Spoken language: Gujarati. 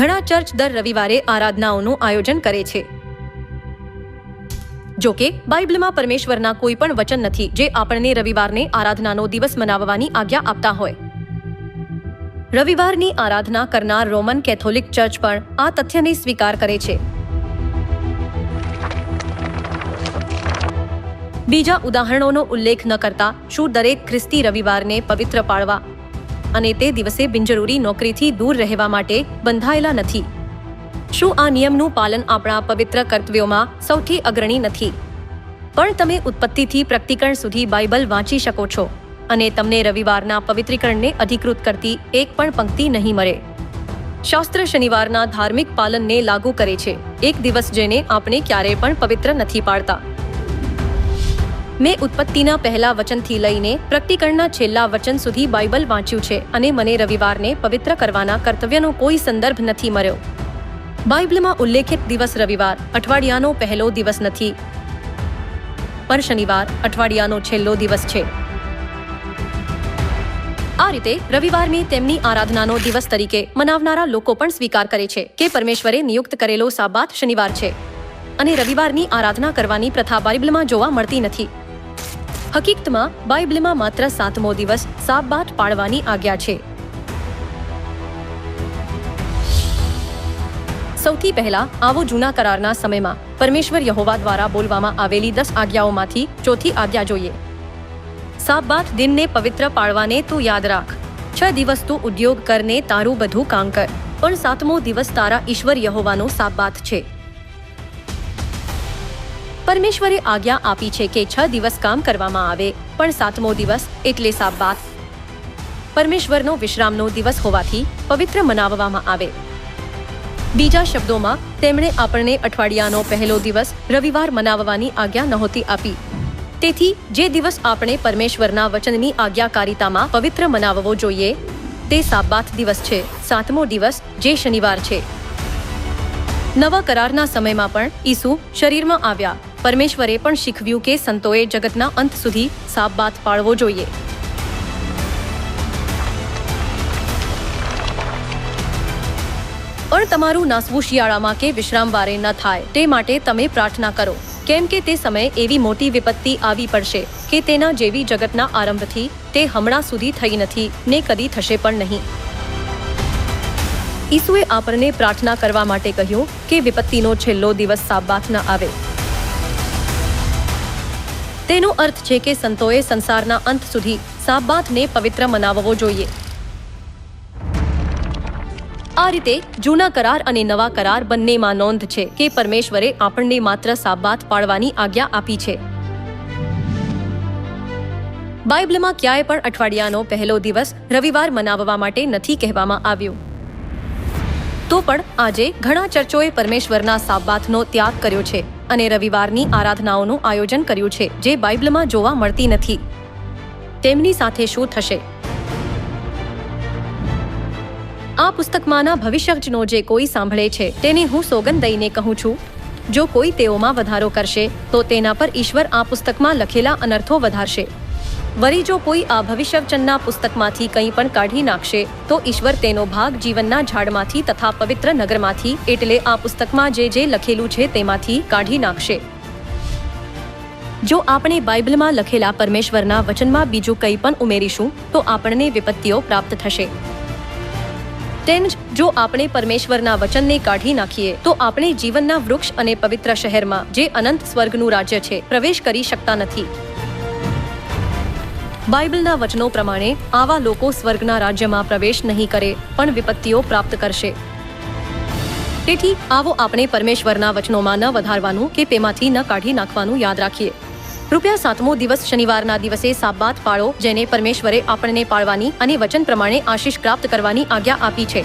ઘણા ચર્ચ દર રવિવારે આરાધનાઓનું આયોજન કરે છે. જો કે, બાઇબલમાં પરમેશ્વરના કોઈ પણ વચન નથી જે આપણને રવિવારને આરાધનાનો દિવસ મનાવવાની આજ્ઞા આપતા હોય. રવિવારની આરાધના કરનાર રોમન કેથોલિક ચર્ચ પણ આ તથ્યને સ્વીકાર કરે છે. બીજા ઉદાહરણોનો ઉલ્લેખ ન કરતા શું દરેક ખ્રિસ્તી રવિવારને પવિત્ર પાળવા અને તે દિવસે બિનજરૂરી નોકરીથી દૂર રહેવા માટે બંધાયેલા નથી. શું આ નિયમનું પાલન આપણા પવિત્ર કર્તવ્યોમાં સૌથી અગ્રણી નથી? પણ તમે ઉત્પત્તિથી પ્રકટીકરણ સુધી બાઇબલ વાંચી શકો છો અને તમને રવિવારના પવિત્રીકરણને અધિકૃત કરતી એક પણ પંક્તિ નહીં મળે. શાસ્ત્ર શનિવારના ધાર્મિક પાલનને લાગુ કરે છે. એક દિવસ જેને આપણે ક્યારેય પણ પવિત્ર નથી પાડતા. મેં ઉત્પત્તિના પહેલા વચનથી લઈને પ્રકટીકરણના છેલ્લા વચન સુધી બાઇબલ વાંચ્યું છે અને મને રવિવારને પવિત્ર કરવાના કર્તવ્યનો કોઈ સંદર્ભ નથી મળ્યો. બાઇબલમાં ઉલ્લેખિત દિવસ રવિવાર, અઠવાડિયાનો પહેલો દિવસ નથી. પણ શનિવાર, અઠવાડિયાનો છેલ્લો દિવસ છે. આ રીતે રવિવારને તેમની આરાધનાનો દિવસ તરીકે મનાવનારા લોકો પણ સ્વીકાર કરે છે કે પરમેશ્વરે નિયુક્ત કરેલો સાબાત શનિવાર છે. અને રવિવારની આરાધના કરવાની પ્રથા બાઇબલમાં જોવા મળતી નથી. હકીકતમાં બાઇબલમાં માત્ર સાતમો દિવસ સાબાત પાળવાની આજ્ઞા છે. સૌથી પહેલા આવો જૂના કરારના સમયમાં પરમેશ્વર યહોવા દ્વારા બોલવામાં આવેલી દસ આજ્ઞાઓમાંથી ચોથી આજ્ઞા જોઈએ. સાબાત દિનને પવિત્ર પાળવાને તું યાદ રાખ. છ દિવસ તું ઉદ્યોગ કરને તારું બધું કામ કર. પણ સાતમો દિવસ તારા ઈશ્વર યહોવાનો સાબાત છે. પરમેશ્વરે આજ્ઞા આપી છે કે છ દિવસ કામ કરવામાં આવે, પણ સાતમો દિવસ એટલે સાબાત પરમેશ્વરનો વિશ્રામનો દિવસ હોવાથી પવિત્ર મનાવવામાં આવે. બીજા શબ્દોમાં, તેમણે આપણને અઠવાડિયાનો પહેલો દિવસ રવિવાર મનાવવાની આજ્ઞા નહોતી આપી. તેથી, જે દિવસ આપણે પરમેશ્વરના વચનની આજ્ઞાકારિતામાં પવિત્ર મનાવવો જોઈએ, તે સાબાત દિવસ છે. સાતમો દિવસ જે શનિવાર છે. નવા કરારના સમયમાં પણ ઈસુ શરીરમાં આવ્યા. પરમેશ્વરે પણ શીખવ્યું કે સંતોએ જગતના અંત સુધી સાબાત પાળવો જોઈએ. પણ તમારું નાસવું શિયાળામાં કે વિશ્રામવારે ન થાય, તે માટે તમે પ્રાર્થના કરો. કેમ કે તે સમયે એવી મોટી વિપત્તિ આવી પડશે કે તેના જેવી જગતના આરંભથી તે હમણાં સુધી થઈ નથી, ને કદી થશે પણ નહીં. ઈસુએ આપણને પ્રાર્થના કરવા માટે કહ્યું કે વિપત્તિનો છેલ્લો દિવસ સાબાથ ન આવે. તેનો અર્થ છે કે સંતોએ સંસારના અંત સુધી સાબાતને પવિત્ર મનાવવો જોઈએ. આ રીતે જૂના કરાર અને નવા કરાર બંનેમાં નોંધ છે કે પરમેશ્વરે આપણને માત્ર સાબાત પાળવાની આજ્ઞા આપી છે. બાઇબલમાં ક્યાંય પણ અઠવાડિયાનો પહેલો દિવસ રવિવાર મનાવવા માટે નથી કહેવામાં આવ્યો. તો પણ આજે ઘણા ચર્ચોએ પરમેશ્વરના સાબાતનો ત્યાગ કર્યો છે. અને રવિવારની આરાધનાઓનું આયોજન કર્યું છે, જે બાઇબલમાં જોવા મળતી નથી. તેમની સાથે શું થશે? આ પુસ્તકમાંના ભવિષ્યજનો જે કોઈ સાંભળે છે, તેને હું સોગંદ દઈને કહું છું. જો કોઈ તેઓમાં વધારો કરશે, તો તેના પર ઈશ્વર આ પુસ્તકમાં લખેલા અનર્થો વધારશે. વળી જો કોઈ આ ભવિષ્યવચનના પુસ્તકમાંથી કંઈ પણ કાઢી નાખશે, તો ઈશ્વર તેનો ભાગ જીવનના ઝાડમાંથી તથા પવિત્ર નગરમાંથી, એટલે આ પુસ્તકમાં જે જે લખેલું છે તેમાંથી કાઢી નાખશે. જો આપણે બાઇબલમાં લખેલા પરમેશ્વરના વચનમાં બીજું કંઈ પણ ઉમેરીશું, તો આપણને વિપત્તિઓ પ્રાપ્ત થશે. તેમજ જો આપણે પરમેશ્વરના વચનને કાઢી નાખીએ, તો આપણે જીવનના વૃક્ષ અને પવિત્ર શહેરમાં, જે અનંત સ્વર્ગનું રાજ્ય છે, પ્રવેશ કરી શકતા નથી. બાઇબલના વચનો પ્રમાણે આવા લોકો સ્વર્ગના રાજ્યમાં પ્રવેશ નહીં કરે, પણ વિપત્તિઓ પ્રાપ્ત કરશે. તેથી આવો આપણે પરમેશ્વરના વચનોમાં ન વધારવાનું કે તેમાંથી ન કાઢી નાખવાનું યાદ રાખીએ. રૂપિયા સાતમો દિવસ શનિવારના દિવસે સાબાત પાળો, જેને પરમેશ્વરે આપણને પાળવાની અને વચન પ્રમાણે આશીષ પ્રાપ્ત કરવાની આજ્ઞા આપી છે.